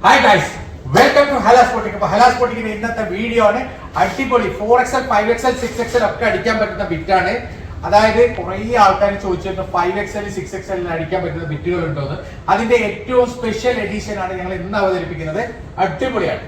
Hi guys welcome to Halas Pottik അപ്പൊ ഹലാസ് പൊട്ടിക്കിന്റെ ഇന്നത്തെ വീഡിയോ ആണ് അടിപൊളി four XL five XL six XL ഒക്കെ അടിക്കാൻ പറ്റുന്ന ബിറ്റാണ് അതായത് കുറെ ആൾക്കാർ ചോദിച്ചിരുന്നു ഫൈവ് എക്സൽ സിക്സ് എക്സലിൽ അടിക്കാൻ പറ്റുന്ന ബിറ്റുകൾ ഉണ്ടോ എന്ന്. അതിന്റെ ഏറ്റവും സ്പെഷ്യൽ എഡിഷൻ ആണ് ഞങ്ങൾ ഇന്ന് അവതരിപ്പിക്കുന്നത്. അടിപൊളിയാണ്.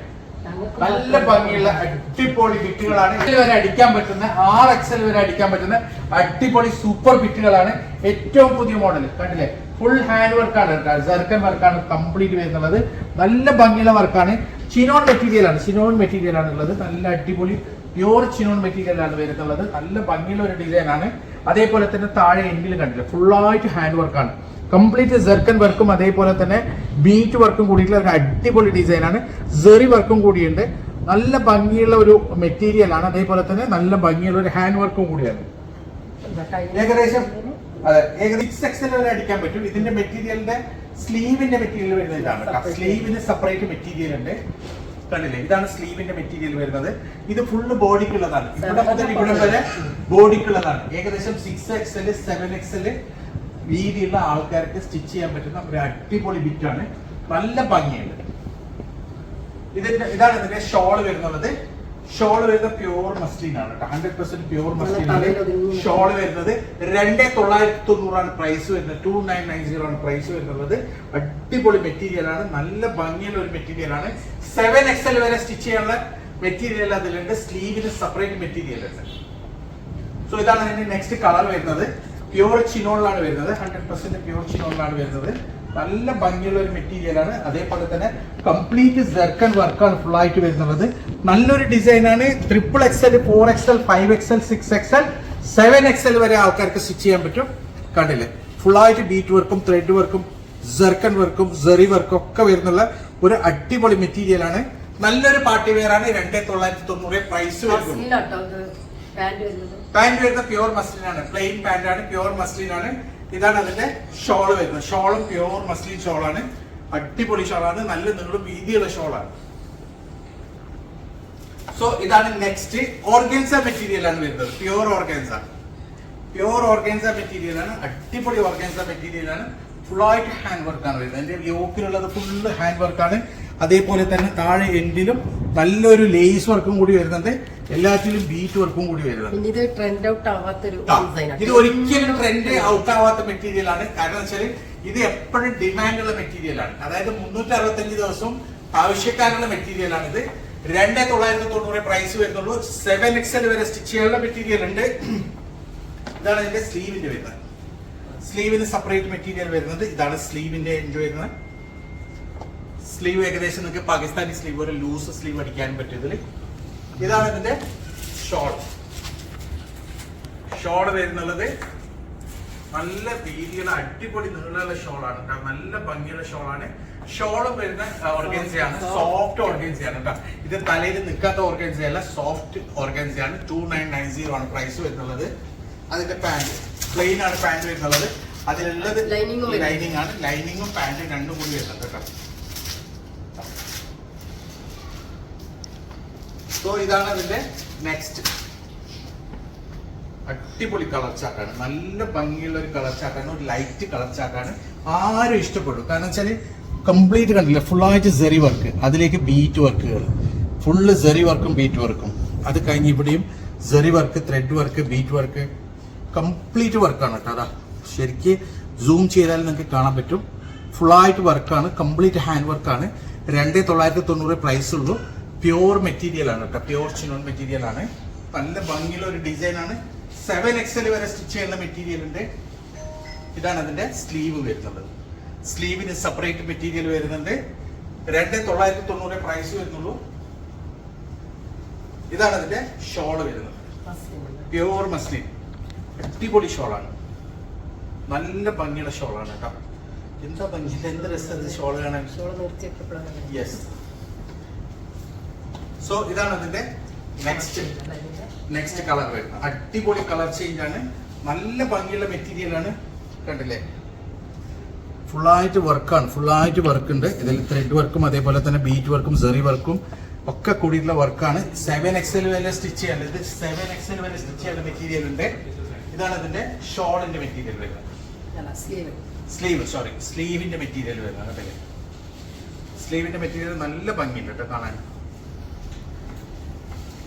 നല്ല ഭംഗിയുള്ള അടിപൊളി ബിറ്റുകളാണ് വരെ അടിക്കാൻ പറ്റുന്ന ആറ് എക്സൽ വരെ അടിക്കാൻ പറ്റുന്ന അടിപൊളി സൂപ്പർ ബിറ്റുകളാണ് ഏറ്റവും പുതിയ മോഡൽ കണ്ടില്ലേ? ഫുൾ ഹാൻഡ് വർക്കാണ് സർക്കൻ വർക്കാണ് കംപ്ലീറ്റ് വരുന്നുള്ളത് നല്ല ഭംഗിയുള്ള വർക്കാണ് ചിനോൺ മെറ്റീരിയലാണ് ചിനോൺ മെറ്റീരിയൽ ആണ് ഉള്ളത്. നല്ല അടിപൊളി പ്യൂർ ചിനോൺ മെറ്റീരിയൽ ആണ് വരുന്നുള്ളത്. നല്ല ഭംഗിയുള്ള ഒരു ഡിസൈൻ ആണ്. അതേപോലെ തന്നെ താഴെ എൻഡിൽ കണ്ടില്ല? ഫുള്ളായിട്ട് ഹാൻഡ് വർക്കാണ് കംപ്ലീറ്റ് ജെർക്കൻ വർക്കും അതേപോലെ തന്നെ ബീറ്റ് വർക്കും കൂടിയിട്ടുള്ള ഒരു അടിപൊളി ഡിസൈൻ ആണ്. സെറി വർക്കും കൂടിയുണ്ട്. നല്ല ഭംഗിയുള്ള ഒരു മെറ്റീരിയലാണ് അതേപോലെ തന്നെ നല്ല ഭംഗിയുള്ള ഒരു ഹാൻഡ് വർക്കും കൂടിയാണ്. ഏകദേശം അതെ ഏകദേശം സിക്സ് എക്സൽ വരെ അടിക്കാൻ പറ്റും. ഇതിന്റെ മെറ്റീരിയലിന്റെ സ്ലീവിന്റെ മെറ്റീരിയൽ വരുന്നത് ഇതാണ് സ്ലീവിന് സെപ്പറേറ്റ് മെറ്റീരിയൽ ഉണ്ട്. കണ്ടില്ലേ? ഇതാണ് സ്ലീവിന്റെ മെറ്റീരിയൽ വരുന്നത്. ഇത് ഫുള്ള് ബോഡിക്കുള്ളതാണ്. ഇവിടെ മുതൽ ഇവിടെ വരെ ബോഡിക്കുള്ളതാണ്. ഏകദേശം സിക്സ് എക്സൽ സെവൻ എക്സൽ വീതിയുള്ള ആൾക്കാർക്ക് സ്റ്റിച്ച് ചെയ്യാൻ പറ്റുന്ന ഒരു അടിപൊളി ബിറ്റാണ് നല്ല ഭംഗിയുണ്ട്. ഇതിന്റെ ഇതാണ് ഇതിന്റെ ഷോൾ വരുന്നത്. ഷോൾ വരുന്നത് പ്യൂർ മസ്റ്റീൻ ആണ് കേട്ടോ. ഹൺഡ്രഡ് പെർസെന്റ് പ്യൂർ മസ്റ്റീൻ ആണ്. ഷോൾ വരുന്നത് രണ്ടേ തൊള്ളായിരത്തി തൊണ്ണൂറാണ് പ്രൈസ് വരുന്നത്. ടു നയൻ നയൻ സീറോ ആണ് പ്രൈസ് വരുന്നത്. അടിപൊളി മെറ്റീരിയൽ ആണ്. നല്ല ഭംഗിയുള്ള ഒരു മെറ്റീരിയൽ ആണ്. സെവൻ എക്സൽ വരെ സ്റ്റിച്ച് ചെയ്യാനുള്ള മെറ്റീരിയൽ അതിലുണ്ട്. സ്ലീവിന് സെപ്പറേറ്റ് മെറ്റീരിയൽ ഉണ്ട്. സോ ഇതാണ് അതിന്റെ നെക്സ്റ്റ് കളർ വരുന്നത്. പ്യൂർ ചിനോളിലാണ് വരുന്നത്. ഹൺഡ്രഡ് പെർസെന്റ് പ്യൂർ ചിനോളിലാണ് വരുന്നത്. നല്ല ഭംഗിയുള്ള ഒരു മെറ്റീരിയൽ ആണ്. അതേപോലെ തന്നെ കംപ്ലീറ്റ് ജെർക്കൺ വർക്കാണ് ഫുൾ ആയിട്ട് വരുന്നത് നല്ലൊരു ഡിസൈൻ ആണ്. Triple XL four XL five XL six XL seven XL വരെ ആൾക്കാർക്ക് സ്റ്റിച്ച് ചെയ്യാൻ പറ്റും. കണ്ടില്ലേ? ഫുൾ ആയിട്ട് ബീറ്റ് വർക്കും ത്രെഡ് വർക്കും ജെർക്കൺ വർക്കും സെറി വർക്കും ഒക്കെ വരുന്നുള്ള ഒരു അടിപൊളി മെറ്റീരിയൽ ആണ്. നല്ലൊരു പാർട്ടി വെയർ ആണ്. രണ്ടേ തൊള്ളായിരത്തി തൊണ്ണൂറ് പ്രൈസ് വരുന്നത്? പാന്റ് വരുന്ന പ്യുവർ മസ്ലിൻ ആണ്. പ്ലെയിൻ പാന്റ് ആണ് പ്യുവർ മസ്ലിൻ ആണ്. ഇതാണ് അതിന്റെ ഷോൾ വരുന്നത്. ഷോൾ പ്യുവർ മസ്ലിൻ ഷോൾ ആണ്. അടിപൊളി ഷോൾ ആണ്. നല്ല നീളും വീതിയുള്ള ഷോൾ ആണ്. സോ ഇതാണ് നെക്സ്റ്റ് ഓർഗൻസ മെറ്റീരിയൽ ആണ് വരുന്നത്. Pure organza pure organza material ആണ്. അടിപൊളി ഓർഗൻസ മെറ്റീരിയൽ ആണ്. ഫുൾ ആയിട്ട് ഹാൻഡ് വർക്ക് ആണ് വരുന്നത്. എന്റെ യോക്കിലുള്ളത് ഫുള്ള് ഹാൻഡ് വർക്ക് ആണ്. അതേപോലെ തന്നെ താഴെ എൻഡിലും നല്ലൊരു ലേസ് വർക്കും കൂടി വരുന്നുണ്ട്. എല്ലാത്തിലും ബീറ്റ് വർക്കും കൂടി വരുന്നുണ്ട്. ഇത് ട്രെൻഡ് ഔട്ട് ആവാത്ത ഒരു ഡിസൈൻ ഇത് ഒരിക്കലും ട്രെൻഡ് ഔട്ട് ആവാത്ത മെറ്റീരിയൽ ആണ്. കാരണം വെച്ചാൽ ഇത് എപ്പോഴും ഡിമാൻഡ് ഉള്ള മെറ്റീരിയൽ ആണ്. അതായത് മുന്നൂറ്റി അറുപത്തഞ്ച് ദിവസവും ആവശ്യക്കാരുള്ള മെറ്റീരിയൽ ആണ് ഇത് രണ്ടേ തൊള്ളായിരത്തി തൊണ്ണൂറ് പ്രൈസ് വരുന്നുള്ളൂ. സെവൻ എക്സൽ വരെ സ്റ്റിച്ച് ചെയ്യാനുള്ള മെറ്റീരിയൽ ഉണ്ട്. ഇതാണ് ഇതിന്റെ സ്ലീവിന്റെ വരുന്നത്. സ്ലീവിന് സെപ്പറേറ്റ് മെറ്റീരിയൽ വരുന്നത്. ഇതാണ് സ്ലീവിന്റെ എൻഡ് വരുന്നത്. സ്ലീവ് ഏകദേശം നിങ്ങൾക്ക് പാകിസ്ഥാനി സ്ലീവ് ഒരു ലൂസ് സ്ലീവ് അടിക്കാൻ പറ്റും ഇതിൽ ഇതാണ് ഇതിന്റെ ഷോൾ ഷോൾ വരുന്നുള്ളത് നല്ല വീതിയുള്ള അടിപൊളി നീളമുള്ള ഷോളാണ് കേട്ടോ. നല്ല ഭംഗിയുള്ള ഷോളാണ് ഷോളും വരുന്ന ഓർഗൻസിയാണ്. സോഫ്റ്റ് ഓർഗൻസിയാണ് കേട്ടോ. ഇത് തലയിൽ നിൽക്കാത്ത ഓർഗൻസി അല്ല സോഫ്റ്റ് ഓർഗൻസിയാണ്. ടു നയൻ നയൻ സീറോ ആണ് പ്രൈസ് വരുന്നുള്ളത്. അതിന്റെ പാന്റ് പ്ലെയിൻ ആണ് പാന്റ് വരുന്നുള്ളത്. അതിലുള്ളത്. ലൈനിങ് ആണ്. ലൈനിങ്ങും പാന്റും രണ്ടും കൂടി വരുന്നുണ്ട് കേട്ടോ. സോ ഇതാണ് അതിന്റെ നെക്സ്റ്റ് അടിപൊളി കളർ ചാർട്ടാണ് നല്ല ഭംഗിയുള്ള ഒരു കളർ ചാർട്ടാണ് ഒരു ലൈറ്റ് കളർ ചാർട്ടാണ് ആരും ഇഷ്ടപ്പെടും. കാരണം വെച്ചാൽ കംപ്ലീറ്റ് കണ്ടില്ല? ഫുള്ളായിട്ട് സെറി വർക്ക് അതിലേക്ക് ബീറ്റ് വർക്കുകൾ ഫുള്ള് സെറി വർക്കും ബീറ്റ് വർക്കും അത് കഴിഞ്ഞ് ഇവിടെയും സെറി work thread work bead work complete വർക്കാണ് കേട്ടോ. അതാ. ശരിക്ക് സൂം ചെയ്താൽ നിങ്ങൾക്ക് കാണാൻ പറ്റും. ഫുള്ളായിട്ട് വർക്കാണ് കംപ്ലീറ്റ് ഹാൻഡ് വർക്കാണ് രണ്ടേ തൊള്ളായിരത്തി തൊണ്ണൂറ് പ്രൈസ് ഉള്ളൂ. പ്യൂർ മെറ്റീരിയൽ ആണ് കേട്ടോ. പ്യുവർ ചിനോൺ മെറ്റീരിയൽ ആണ്. നല്ല ഭംഗിയുള്ള ഒരു ഡിസൈൻ ആണ് സെവൻ എക്സൽ വരെ സ്റ്റിച്ച് ചെയ്യുന്ന മെറ്റീരിയൽ ഉണ്ട്. ഇതാണ് അതിന്റെ സ്ലീവ് വരുന്നത് സ്ലീവിന് സെപ്പറേറ്റ് മെറ്റീരിയൽ വരുന്നുണ്ട്. രണ്ട് തൊള്ളായിരത്തി തൊണ്ണൂറ് പ്രൈസ് വരുന്നുള്ളൂ. ഇതാണ് അതിന്റെ ഷോൾ വരുന്നത്. പ്യൂർ മസ്ലിൻ അടിപൊളി ഷോളാണ് നല്ല ഭംഗിയുള്ള ഷോളാണ് കേട്ടോ. എന്താ ഭംഗി? എന്ത് രസം ഷോൾ കാണാൻ? യെസ് സോ ഇതാണ് അതിന്റെ നെക്സ്റ്റ് നെക്സ്റ്റ് കളർ വരുന്നത് അടിപൊളി കളർ ചേഞ്ച് ആണ്. നല്ല ഭംഗിയുള്ള മെറ്റീരിയൽ ആണ്. കണ്ടില്ലേ? ഫുള്ളായിട്ട് വർക്കാണ് ഫുള്ളായിട്ട് വർക്ക് ഉണ്ട്. ഇതിൽ ത്രെഡ് വർക്കും അതേപോലെ തന്നെ ബീറ്റ് വർക്കും സെറി വർക്കും ഒക്കെ കൂടിയിട്ടുള്ള വർക്കാണ് സെവൻ എക്സൽ വരെ സ്റ്റിച്ച് ചെയ്യാൻ ഇത് സെവൻ എക്സൽ വരെ സ്റ്റിച്ച് ചെയ്യേണ്ട മെറ്റീരിയൽ ഉണ്ട്. ഇതാണ് ഇതിന്റെ ഷോളിന്റെ മെറ്റീരിയൽ വരുന്നത്. സ്ലീവ് സോറി സ്ലീവിന്റെ മെറ്റീരിയൽ വരുന്നത്. സ്ലീവിന്റെ മെറ്റീരിയൽ നല്ല ഭംഗിയുണ്ട് കേട്ടോ കാണാൻ.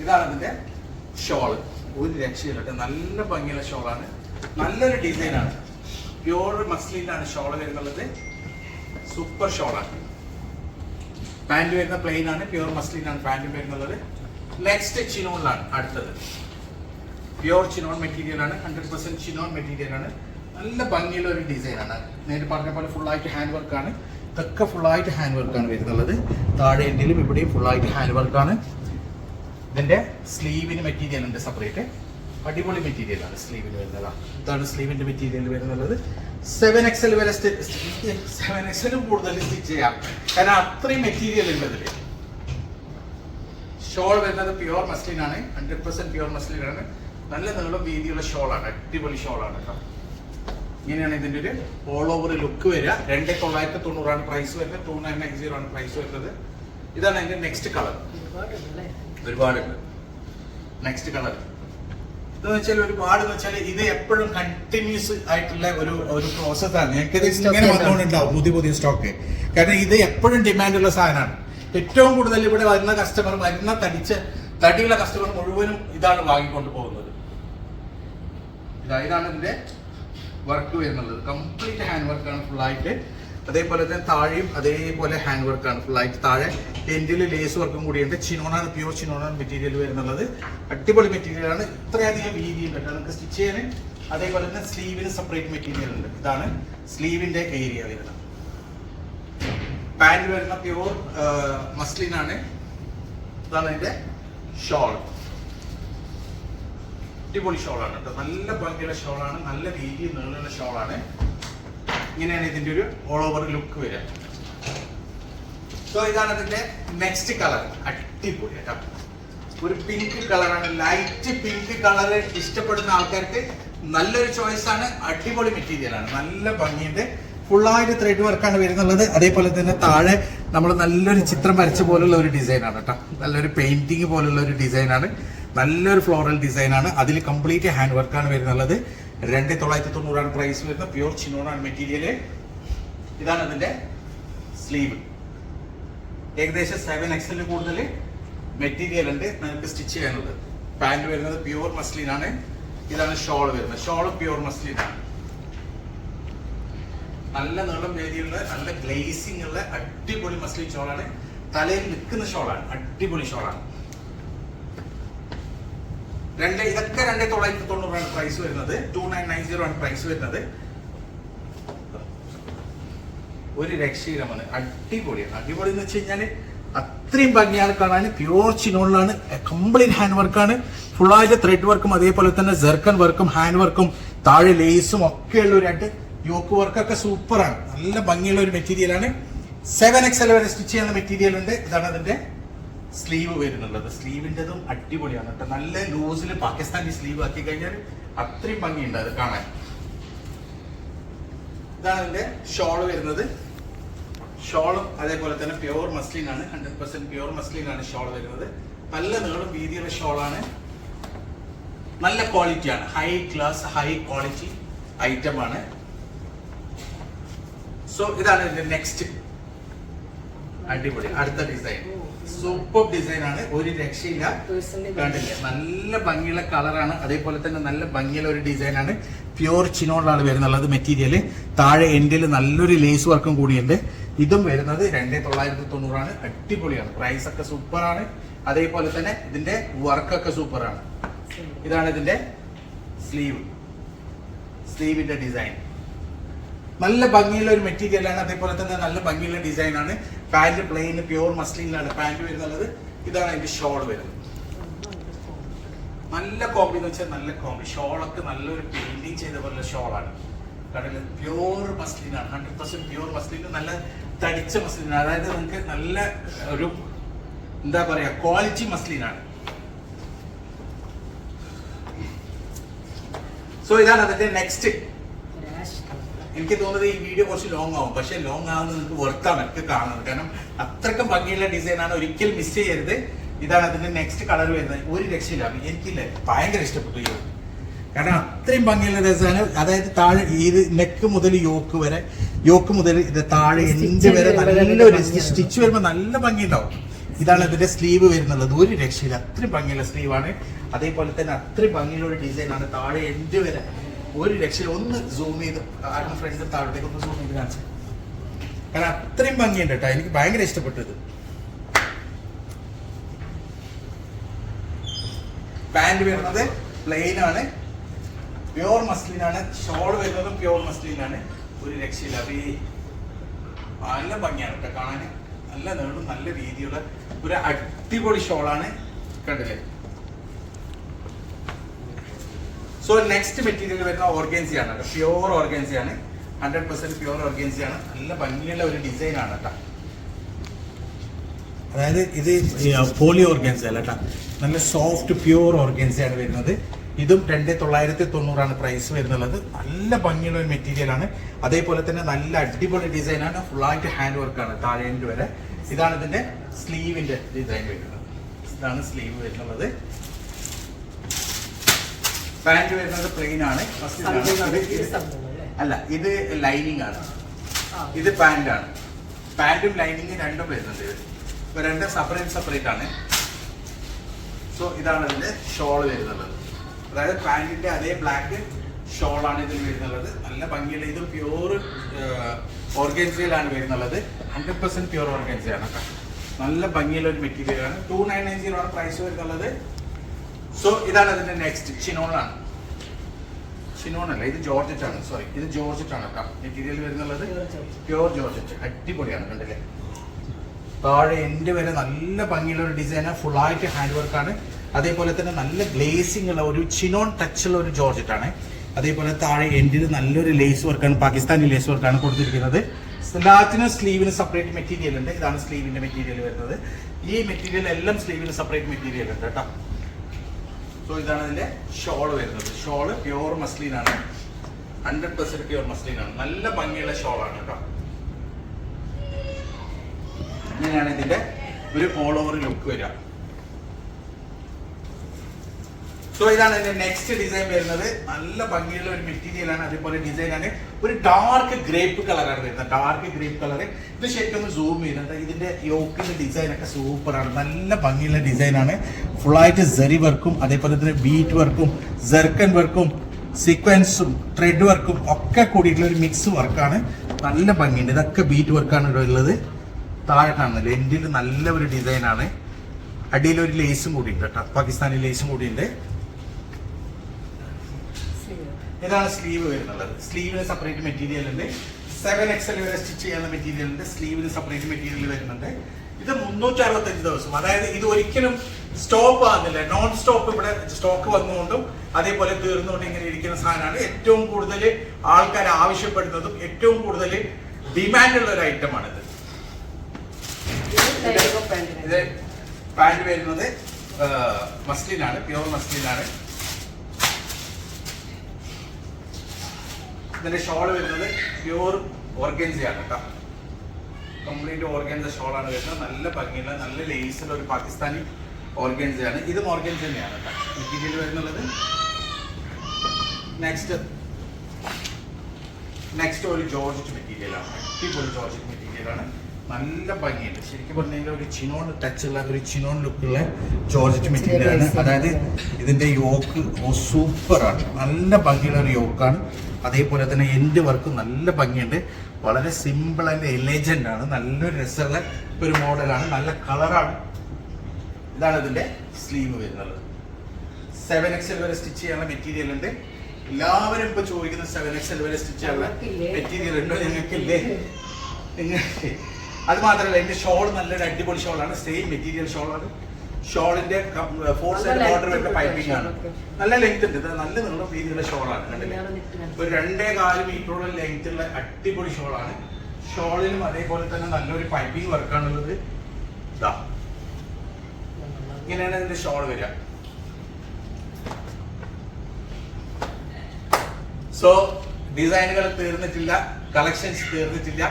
ഇതാണ് ഇതിന്റെ ഷോൾ ഒരു രക്ഷയില്ല നല്ല ഭംഗിയുള്ള ഷോളാണ്. നല്ലൊരു ഡിസൈനാണ്. പ്യോർ മസ്ലിനാണ് ഷോൾ വരുന്നുള്ളത്. സൂപ്പർ ഷോളാണ് പാന്റ് വരുന്ന പ്ലെയിൻ ആണ്. പ്യൂർ മസ്ലിൻ ആണ് പാന്റ് വരുന്നുള്ളത്. നെക്സ്റ്റ് ചിനോണിലാണ് അടുത്തത്. പ്യൂർ ചിനോൺ മെറ്റീരിയൽ ആണ്. ഹൺഡ്രഡ് പെർസെന്റ് ചിനോൺ മെറ്റീരിയൽ ആണ്. നല്ല ഭംഗിയുള്ള ഒരു ഡിസൈനാണ് നേരിട്ട് പറഞ്ഞ പോലെ ഫുള്ളായിട്ട് ഹാൻഡ് വർക്കാണ് ഇതൊക്കെ ആയിട്ട് ഹാൻഡ് വർക്കാണ് വരുന്നുള്ളത്. താഴെ എൻഡിലും ഇവിടെയും ഫുൾ ആയിട്ട് ഹാൻഡ് വർക്കാണ് ഇതിന്റെ സ്ലീവിന് മെറ്റീരിയൽ ഉണ്ട് സെപ്പറേറ്റ് അടിപൊളി മെറ്റീരിയൽ ആണ് സ്ലീവിന് വരുന്നത്. ഇതാണ് സ്ലീവിന്റെ മെറ്റീരിയൽ വരുന്നുള്ളത് സെവൻ എക്സൽ വരെ സെവൻ എക്സലും കൂടുതൽ സ്റ്റിച്ച് ചെയ്യാം. കാരണം അത്രയും മെറ്റീരിയൽ ഉണ്ട് ഇതിൽ ഷോൾ വരുന്നത് പ്യുവർ മസ്ലിൻ ആണ്. ഹൺഡ്രഡ് പെർസെന്റ് പ്യുവർ മസ്ലിൻ ആണ്. നല്ല നീളം വീതിയുള്ള ഷോൾ ആണ്. അടിപൊളി ഷോൾ കേട്ടോ ഇങ്ങനെയാണ് ഇതിന്റെ ഒരു ഓൾ ഓവർ ലുക്ക് വരിക. രണ്ട് തൊള്ളായിരത്തി തൊണ്ണൂറാണ് പ്രൈസ് വരുന്നത്. ടു നയൻ നയൻ സീറോ ആണ് പ്രൈസ് വരുന്നത്. ഇതാണ് അതിന്റെ നെക്സ്റ്റ് കളർ ഒരുപാടുണ്ട്. നെക്സ്റ്റ് കളർ ഇതെന്ന് വെച്ചാൽ ഒരുപാട് എന്ന് വെച്ചാൽ ഇത് എപ്പോഴും കണ്ടിന്യൂസ് ആയിട്ടുള്ള ഒരു ഒരു പ്രോസസ് ആണ്. ഞങ്ങൾക്ക് ഇങ്ങനെ. വന്നുകൊണ്ടുണ്ടാവും പുതിയ പുതിയ സ്റ്റോക്ക് കാരണം ഇത് എപ്പോഴും ഡിമാൻഡ് ഉള്ള സാധനമാണ്. ഏറ്റവും കൂടുതൽ ഇവിടെ വരുന്ന കസ്റ്റമർ വരുന്ന തടിച്ച തടിയുള്ള കസ്റ്റമർ മുഴുവനും ഇതാണ് വാങ്ങിക്കൊണ്ട് പോകുന്നത്. ഇതാണ് ഇതിന്റെ വർക്ക് വരുന്നത്. കംപ്ലീറ്റ് ഹാൻഡ് വർക്കാണ് ഫുൾ ആയിട്ട്. അതേപോലെ തന്നെ താഴെയും അതേപോലെ ഹാൻഡ് വർക്കാണ് ഫുൾ ആയിട്ട് താഴെ എൻഡിൽ ലേസ് വർക്കും കൂടിയുണ്ട്. ചിനോണാണ് പ്യൂർ ചിനോണാണ് മെറ്റീരിയൽ വരുന്നുള്ളത്. അടിപൊളി മെറ്റീരിയൽ ആണ്. ഇത്രയധികം വീതി ഉണ്ട് കേട്ടോ. നമുക്ക് സ്റ്റിച്ച് ചെയ്യാൻ അതേപോലെ തന്നെ സ്ലീവിന് സെപ്പറേറ്റ് മെറ്റീരിയൽ ഉണ്ട്. ഇതാണ് സ്ലീവിന്റെ ഏരിയ വരുന്നത്. പാന്റ് വരുന്ന പ്യൂർ മസ്ലിൻ ആണ്. ഇതാണ് അതിന്റെ ഷോൾ അടിപൊളി ഷോളാണ് കേട്ടോ. നല്ല ഭംഗിയുള്ള ഷോളാണ് നല്ല രീതിയിൽ നീളമുള്ള ഷോളാണ് ഇങ്ങനെയാണ് ഇതിന്റെ ഒരു ഓൾ ഓവർ ലുക്ക് വരിക. സോ ഇതാണ് ഇതിന്റെ നെക്സ്റ്റ് കളർ അടിപൊളി കേട്ടോ. ഒരു പിങ്ക് കളറാണ് ലൈറ്റ് പിങ്ക് കളർ ഇഷ്ടപ്പെടുന്ന ആൾക്കാർക്ക് നല്ലൊരു ചോയ്സ് ആണ്. അടിപൊളി മെറ്റീരിയലാണ് നല്ല ഭംഗിയുണ്ട്. ആയിട്ട് ത്രെഡ് വർക്കാണ് വരുന്നുള്ളത്. അതേപോലെ തന്നെ താഴെ നമ്മൾ നല്ലൊരു ചിത്രം വരച്ച പോലുള്ള ഒരു ഡിസൈനാണ് കേട്ടോ. നല്ലൊരു പെയിന്റിങ് പോലുള്ള ഒരു ഡിസൈനാണ് നല്ലൊരു ഫ്ലോറൽ ഡിസൈനാണ് അതിൽ കംപ്ലീറ്റ് ഹാൻഡ് വർക്കാണ് വരുന്നുള്ളത്. രണ്ട് തൊള്ളായിരത്തി തൊണ്ണൂറാണ് പ്രൈസ് വരുന്നത് പ്യൂർ ചിനോണാണ് മെറ്റീരിയൽ ഇതാണ് അതിന്റെ സ്ലീവ് ഏകദേശം സെവൻ എക്സൽ കൂടുതൽ മെറ്റീരിയൽ ഉണ്ട് നിങ്ങൾക്ക് സ്റ്റിച്ച് ചെയ്യാനുള്ളത്. പാന്റ് വരുന്നത് പ്യൂർ മസ്ലിൻ ആണ്. ഇതാണ് ഷോൾ വരുന്നത്. ഷോൾ പ്യൂർ മസ്ലിൻ ആണ്. നല്ല നീളം വേദിയുള്ള നല്ല ഗ്ലേസിംഗ് ഉള്ള അടിപൊളി മസ്ലിൻ ഷോളാണ് തലയിൽ നിൽക്കുന്ന ഷോളാണ് അടിപൊളി ഷോളാണ് രണ്ട് ഇതൊക്കെ രണ്ട് തൊള്ളായിരത്തി തൊണ്ണൂറാണ് പ്രൈസ് വരുന്നത്. ടു നയൻ നയൻ സീറോ ആണ് പ്രൈസ് വരുന്നത്. ഒരു രക്ഷയിലാണ് അടിപൊളിയാണ്. അടിപൊളി എന്ന് വെച്ച് കഴിഞ്ഞാൽ അത്രയും ഭംഗിയാണ് കാണാൻ പ്യൂർ ചിനോളിലാണ് കംപ്ലീറ്റ് ഹാൻഡ് വർക്കാണ് ആയിട്ട് ത്രെഡ് വർക്കും അതേപോലെ തന്നെ ജെർക്കൻ വർക്കും ഹാൻഡ് വർക്കും താഴെ ലേസും ഒക്കെ ഉള്ള ഒരു യോക്ക് വർക്കൊക്കെ സൂപ്പറാണ് നല്ല ഭംഗിയുള്ള ഒരു മെറ്റീരിയലാണ് സെവൻ എക്സ് എൽ വരെ സ്റ്റിച്ച് ചെയ്യുന്ന മെറ്റീരിയൽ ഉണ്ട്. ഇതാണ് അതിന്റെ സ്ലീവ് വരുന്നുള്ളത്. സ്ലീവിന്റെതും അടിപൊളിയാണ് കേട്ടോ. നല്ല ലൂസിൽ പാകിസ്ഥാനി സ്ലീവ് ആക്കി കഴിഞ്ഞാൽ അത്രയും ഭംഗിയുണ്ട് അത് കാണാൻ. ഇതാണ് അതിന്റെ ഷോൾ വരുന്നത്. ഷോളും അതേപോലെ തന്നെ പ്യുവർ മസ്ലിൻ ആണ്. ഹൺഡ്രഡ് പെർസെന്റ് പ്യുവർ മസ്ലിൻ ആണ് ഷോൾ വരുന്നത്. നല്ല നീളം വീതിയുള്ള ഷോളാണ് നല്ല ക്വാളിറ്റി ആണ്. High class high quality item ആണ്. സോ ഇതാണ് ഇതിന്റെ നെക്സ്റ്റ് അടിപൊളി. അടുത്ത ഡിസൈൻ സൂപ്പർ ഡിസൈൻ ആണ്. ഒരു രക്ഷയില്ല. കണ്ടില്ല? നല്ല ഭംഗിയുള്ള കളറാണ് അതേപോലെ തന്നെ നല്ല ഭംഗിയുള്ള ഒരു ഡിസൈൻ ആണ്. പ്യൂർ ചിനോളാണ് വരുന്നുള്ളത് മെറ്റീരിയൽ താഴെ എൻഡിൽ നല്ലൊരു ലേസ് വർക്കും കൂടിയുണ്ട്. ഇതും വരുന്നത് രണ്ടേ തൊള്ളായിരത്തി തൊണ്ണൂറാണ്. അടിപൊളിയാണ്. പ്രൈസ് ഒക്കെ സൂപ്പറാണ് അതേപോലെ തന്നെ ഇതിന്റെ വർക്കൊക്കെ സൂപ്പറാണ് ഇതാണ് ഇതിന്റെ സ്ലീവ് സ്ലീവിന്റെ ഡിസൈൻ നല്ല ഭംഗിയുള്ള ഒരു മെറ്റീരിയൽ ആണ്. അതേപോലെ തന്നെ നല്ല ഭംഗിയുള്ള ഡിസൈൻ ആണ്. പാന്റ് പ്ലെയിൻ പ്യൂർ മസ്ലിനിലാണ് പാന്റ് വരുന്നുള്ളത്. ഇതാണ് അതിന്റെ ഷോൾ വരുന്നത്. നല്ല കോമ്പി എന്ന് വെച്ചാൽ നല്ല കോമ്പി ഷോളൊക്കെ നല്ലൊരു പെയിന്റിങ് ചെയ്ത പോലെ ഷോളാണ് കടൽ പ്യൂർ മസ്ലിനാണ് ഹൺഡ്രഡ് പെർസെന്റ് പ്യൂർ മസ്ലിൻ നല്ല തടിച്ച മസ്ലിനാണ് അതായത് നിങ്ങൾക്ക് നല്ല ഒരു എന്താ പറയാ ക്വാളിറ്റി മസ്ലിനാണ് സോ ഇതാണ് അതിന്റെ നെക്സ്റ്റ് എനിക്ക് തോന്നുന്നത് ഈ വീഡിയോ കുറച്ച് ലോങ് ആവും. പക്ഷെ ലോങ് ആവുന്നത് നിങ്ങൾക്ക് വർത്താണ് എനിക്ക് കാണുന്നത്. കാരണം അത്രക്കും ഭംഗിയുള്ള ഡിസൈനാണ് ഒരിക്കൽ മിസ് ചെയ്യരുത്. ഇതാണ് അതിന്റെ നെക്സ്റ്റ് കളർ വരുന്നത്. ഒരു രക്ഷയില്ല. എനിക്കില്ല. ഭയങ്കര ഇഷ്ടപ്പെട്ടു ഈ കാരണം അത്രയും ഭംഗിയുള്ള രസമാണ് അതായത് താഴെ ഇത് നെക്ക് മുതൽ യോക്ക് വരെ യോക്ക് മുതൽ ഇത് താഴെ എൻഡ് വരെ നല്ലൊരു സ്റ്റിച്ച് വരുമ്പോൾ നല്ല ഭംഗി ഉണ്ടാവും ഇതാണ് ഇതിന്റെ സ്ലീവ് വരുന്നുള്ളത് ഒരു രക്ഷയില്ല. അത്രയും ഭംഗിയുള്ള സ്ലീവാണ് അതേപോലെ തന്നെ അത്രയും ഭംഗിയുള്ള ഒരു ഡിസൈൻ ആണ്. താഴെ എൻഡ് വരെ. ഒരു രക്ഷ ഒന്ന് സൂം ചെയ്ത് ആരും ഫ്രണ്ട് താഴത്തേക്ക് ഒന്ന് സൂം ചെയ്ത് കാണിച്ചു. കാരണം അത്രയും ഭംഗിയുണ്ട് കേട്ടോ. എനിക്ക് ഭയങ്കര ഇഷ്ടപ്പെട്ടത്. പാന്റ് വരുന്നത് പ്ലെയിൻ ആണ്. പ്യോർ മസ്ലിൻ ആണ്. ഷോൾ വരുന്നത് പ്യോർ മസ്ലിൻ ആണ്. ഒരു രക്ഷയില്ല. അപ്പൊ ഈ നല്ല ഭംഗിയാണ് കേട്ടോ. കാണാൻ നല്ല നീളും നല്ല രീതിയുള്ള ഒരു അടിപൊളി ഷോളാണ് കണ്ടില്ലേ? സോ നെക്സ്റ്റ് മെറ്റീരിയൽ വരുന്ന ഓർഗൻസി ആണ് കേട്ടോ. പ്യോർ ഓർഗൻസി ആണ് ഹൺഡ്രഡ് പെർസെന്റ് പ്യോർ ഓർഗൻസി ആണ് നല്ല ഭംഗിയുള്ള ഒരു ഡിസൈൻ ആണ് കേട്ടോ. അതായത് ഇത് പോളി ഓർഗൻസി അല്ല കേട്ടോ. നല്ല സോഫ്റ്റ് പ്യൂർ ഓർഗൻസി ആണ് വരുന്നത്. ഇതും രണ്ട് തൊള്ളായിരത്തി തൊണ്ണൂറാണ് പ്രൈസ് വരുന്നുള്ളത്. നല്ല ഭംഗിയുള്ള ഒരു മെറ്റീരിയലാണ് അതേപോലെ തന്നെ നല്ല അടിപൊളി ഡിസൈനാണ് ഫുള്ളായിട്ട് ഹാൻഡ് വർക്കാണ് ആണ് താഴെ വരെ. ഇതാണ് ഇതിന്റെ സ്ലീവിന്റെ ഡിസൈൻ വരുന്നത്. ഇതാണ് സ്ലീവ് വരുന്നത്. പാന്റ് വരുന്നത് പ്ലെയിൻ ആണ്. അല്ലേ? ഇത് ലൈനിങ് ആണ്. ഇത് പാന്റ് ആണ്. പാന്റും ലൈനിങ്ങും രണ്ടും വരുന്നുണ്ട് ഇപ്പൊ രണ്ടും സെപ്പറേറ്റ് സെപ്പറേറ്റ് ആണ്. സോ ഇതാണ് ഇതിന്റെ ഷോൾ വരുന്നുള്ളത്. അതായത് പാന്റിന്റെ അതേ ബ്ലാക്ക് ഷോൾ ആണ് ഇതിൽ വരുന്നുള്ളത്. നല്ല ഭംഗിയുള്ള ഇത് പ്യൂർ ഓർഗൻസിയിലാണ് വരുന്നുള്ളത്. ഹൺഡ്രഡ് പെർസെന്റ് പ്യൂർ ഓർഗൻസിയാണ് നല്ല ഭംഗിയുള്ള ഒരു മെറ്റീരിയൽ ആണ്. ടു നയൻ നയൻ സീറോ ആണ് പ്രൈസ് വരുന്നുള്ളത്. സോ ഇതാണ് അതിന്റെ നെക്സ്റ്റ് ഷിനോണാണ്. ഷിനോൺ അല്ല ഇത് ജോർജറ്റ് ആണ് സോറി ഇത് ജോർജറ്റ് ആണ് കേട്ടോ. മെറ്റീരിയൽ വരുന്നുള്ളത്. Pure georgette. അടിപൊളിയാണ് കണ്ടില്ലേ? താഴെ എന്റെ വരെ നല്ല ഭംഗിയുള്ള ഒരു ഡിസൈനാണ് ആയിട്ട് ഹാൻഡ് വർക്കാണ് അതേപോലെ തന്നെ നല്ല ഗ്ലേസിംഗ് ഉള്ള ഒരു ചിനോൺ ടച്ച് ഉള്ള ഒരു ജോർജറ്റ് ആണ് അതേപോലെ താഴെ എൻഡിൽ നല്ലൊരു ലേസ് വർക്കാണ് പാകിസ്ഥാനി ലേസ് വർക്കാണ് കൊടുത്തിരിക്കുന്നത്. എല്ലാത്തിനും സ്ലീവിന് സെപ്പറേറ്റ് മെറ്റീരിയൽ ഉണ്ട്. ഇതാണ് സ്ലീവിന്റെ മെറ്റീരിയൽ വരുന്നത്. ഈ മെറ്റീരിയൽ എല്ലാം സ്ലീവിന് സെപ്പറേറ്റ് മെറ്റീരിയൽ ഉണ്ട് കേട്ടോ. സോ ഇതാണ് ഇതിന്റെ ഷോൾ വരുന്നത്. ഷോൾ പ്യോർ മസ്ലിൻ ആണ്. ഹൺഡ്രഡ് പെർസെന്റ് പ്യോർ മസ്ലിൻ ആണ്. നല്ല ഭംഗിയുള്ള ഷോൾ ആണ് കേട്ടോ. ഇങ്ങനെയാണ് ഇതിന്റെ ഒരു ഓൾ ഓവർ ലുക്ക് വരിക. സോ ഇതാണ് ഇതിന്റെ നെക്സ്റ്റ് ഡിസൈൻ വരുന്നത്. നല്ല ഭംഗിയുള്ള ഒരു മെറ്റീരിയൽ ആണ്. അതേപോലെ ഡിസൈൻ ആണ്. ഒരു ഡാർക്ക് ഗ്രേപ്പ് കളറാണ് വരുന്നത്. ഡാർക്ക് ഗ്രേപ്പ് കളർ ഇത് ശരിക്കും ഒന്ന് സൂം ചെയ്യുന്നത് ഇതിന്റെ യോക്കിന്റെ ഡിസൈൻ ഒക്കെ സൂപ്പർ ആണ്. നല്ല ഭംഗിയുള്ള ഡിസൈൻ ആണ്. ഫുള്ളായിട്ട് സെറി വർക്കും അതേപോലെ തന്നെ ബീറ്റ് വർക്കും ജെർക്കൻ വർക്കും സീക്വൻസും ത്രെഡ് വർക്കും ഒക്കെ കൂടിയിട്ടുള്ള ഒരു മിക്സ് വർക്കാണ് നല്ല ഭംഗിയുണ്ട്. ഇതൊക്കെ ബീറ്റ് വർക്കാണ് ഇവിടെ ഉള്ളത്. താഴെ കാണുന്നില്ല? എൻഡിൽ നല്ല ഒരു ഡിസൈൻ ആണ്. അടിയിൽ ഒരു ലേസും കൂടി ഉണ്ട് കേട്ടോ. പാകിസ്ഥാനി ലേസും കൂടി ഉണ്ട്. ഇതാണ് സ്ലീവ് വരുന്നത് സ്ലീവിന് സെപ്പറേറ്റ് മെറ്റീരിയൽ ഉണ്ട്. സെവൻ എക്സൽ വരെ സ്റ്റിച്ച് ചെയ്യുന്ന മെറ്റീരിയൽ ഉണ്ട്. സ്ലീവിന് സെപ്പറേറ്റ് മെറ്റീരിയൽ വരുന്നുണ്ട്. ഇത് മുന്നൂറ്റി അറുപത്തഞ്ച് ദിവസം. അതായത് ഇത് ഒരിക്കലും സ്റ്റോപ്പ് ആകുന്നില്ല. നോൺ സ്റ്റോപ്പ് ഇവിടെ സ്റ്റോക്ക് വന്നുകൊണ്ടും അതേപോലെ തീർന്നുകൊണ്ടും ഇങ്ങനെ ഇരിക്കുന്ന സാധനമാണ്. ഏറ്റവും കൂടുതൽ ആൾക്കാർ ആവശ്യപ്പെടുന്നതും ഏറ്റവും കൂടുതൽ ഡിമാൻഡ് ഉള്ള ഒരു ഐറ്റമാണിത് ഇത് type ഇത് പാന്റ് വരുന്നത് മസ്ലിനാണ് പ്യുവർ മസ്ലിനാണ് ഇതിന്റെ ഷോൾ വരുന്നത് പ്യൂർ ഓർഗൻസിയാണ് കേട്ടോ. കംപ്ലീറ്റ് ഓർഗൻസ ആണ് വരുന്നത്. നല്ല ഭംഗിയുള്ള നല്ല ലേസുള്ള ഒരു പാകിസ്ഥാനി ഓർഗൻസയാണ് ഇതും ഓർഗൻസ് തന്നെയാണ് കേട്ടോ. മെറ്റീരിയൽ വരുന്നുള്ളത്. നെക്സ്റ്റ് നെക്സ്റ്റ് ഒരു ജോർജറ്റ് മെറ്റീരിയലാണ് അടിപൊളി ജോർജറ്റ് മെറ്റീരിയലാണ് നല്ല ഭംഗിയുണ്ട്. ശരിക്കും പറഞ്ഞാൽ ഒരു ചിനോൺ ടച്ച് ഉള്ള ഒരു ചിനോൺ ലുക്കുള്ള ജോർജറ്റ് മെറ്റീരിയലാണ് അതായത് ഇതിന്റെ യോക്ക് സൂപ്പറാണ് നല്ല ഭംഗിയുള്ള ഒരു യോക്കാണ് അതേപോലെ തന്നെ എന്റെ വർക്ക് നല്ല ഭംഗിയുണ്ട്. വളരെ സിമ്പിൾ ആൻഡ് എലജന്റ് ആണ്. നല്ലൊരു രസമുള്ള ഒരു മോഡലാണ് നല്ല കളറാണ് ഇതാണ് ഇതിന്റെ സ്ലീവ് വരുന്നത്. സെവൻ എക്സൽ വരെ സ്റ്റിച്ച് ചെയ്യാനുള്ള മെറ്റീരിയൽ ഉണ്ട്. എല്ലാവരും ഇപ്പൊ ചോദിക്കുന്ന സെവൻ എക്സൽ വരെ സ്റ്റിച്ച് ചെയ്യാനുള്ള മെറ്റീരിയൽ ഉണ്ടോ? നിങ്ങൾക്ക് അത് മാത്രമല്ല എന്റെ ഷോൾ നല്ലൊരു അടിപൊളി ഷോളാണ് സെയിം മെറ്റീരിയൽ ഷോളാണ് ഷോളിന്റെ ഫോർ സൈഡ് ബോർഡർ വരുന്ന പൈപ്പിംഗ് ആണ്. നല്ല ലെങ്ത് ഉണ്ട്. ഇത് നല്ല നീളം രീതിയിലുള്ള ഷോളാണ്. കണ്ടില്ലേ? ഒരു രണ്ടേ കാൽ മീറ്ററോളം ലെങ്ത് ഉള്ള അടിപൊളി ഷോളാണ്. ഷോളിനും അതേപോലെ തന്നെ നല്ലൊരു പൈപ്പിംഗ് വർക്കാണുള്ളത് ഇതാ ഇങ്ങനെയാണ് ഇതിന്റെ ഷോൾ വരിക. സോ ഡിസൈനുകൾ തീർന്നിട്ടില്ല. കളക്ഷൻസ് തീർന്നിട്ടില്ല.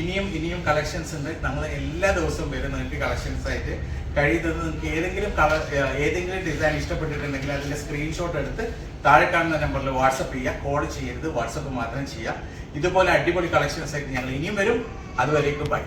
ഇനിയും ഇനിയും കളക്ഷൻസ് ഉണ്ട്. നമ്മൾ എല്ലാ ദിവസവും വരും നിങ്ങൾക്ക് കളക്ഷൻസ് ആയിട്ട് കഴിയുന്നത് നിങ്ങൾക്ക് ഏതെങ്കിലും കളർ ഏതെങ്കിലും ഡിസൈൻ ഇഷ്ടപ്പെട്ടിട്ടുണ്ടെങ്കിൽ അതിന്റെ സ്ക്രീൻഷോട്ട് എടുത്ത് താഴെ കാണുന്ന നമ്പറിൽ വാട്സപ്പ് ചെയ്യുക കോൾ ചെയ്യരുത് വാട്സപ്പ് മാത്രം ചെയ്യുക ഇതുപോലെ അടിപൊളി കളക്ഷൻസ് ആയിട്ട് ഞങ്ങൾ ഇനിയും വരും. അതുവരേക്കും ബൈ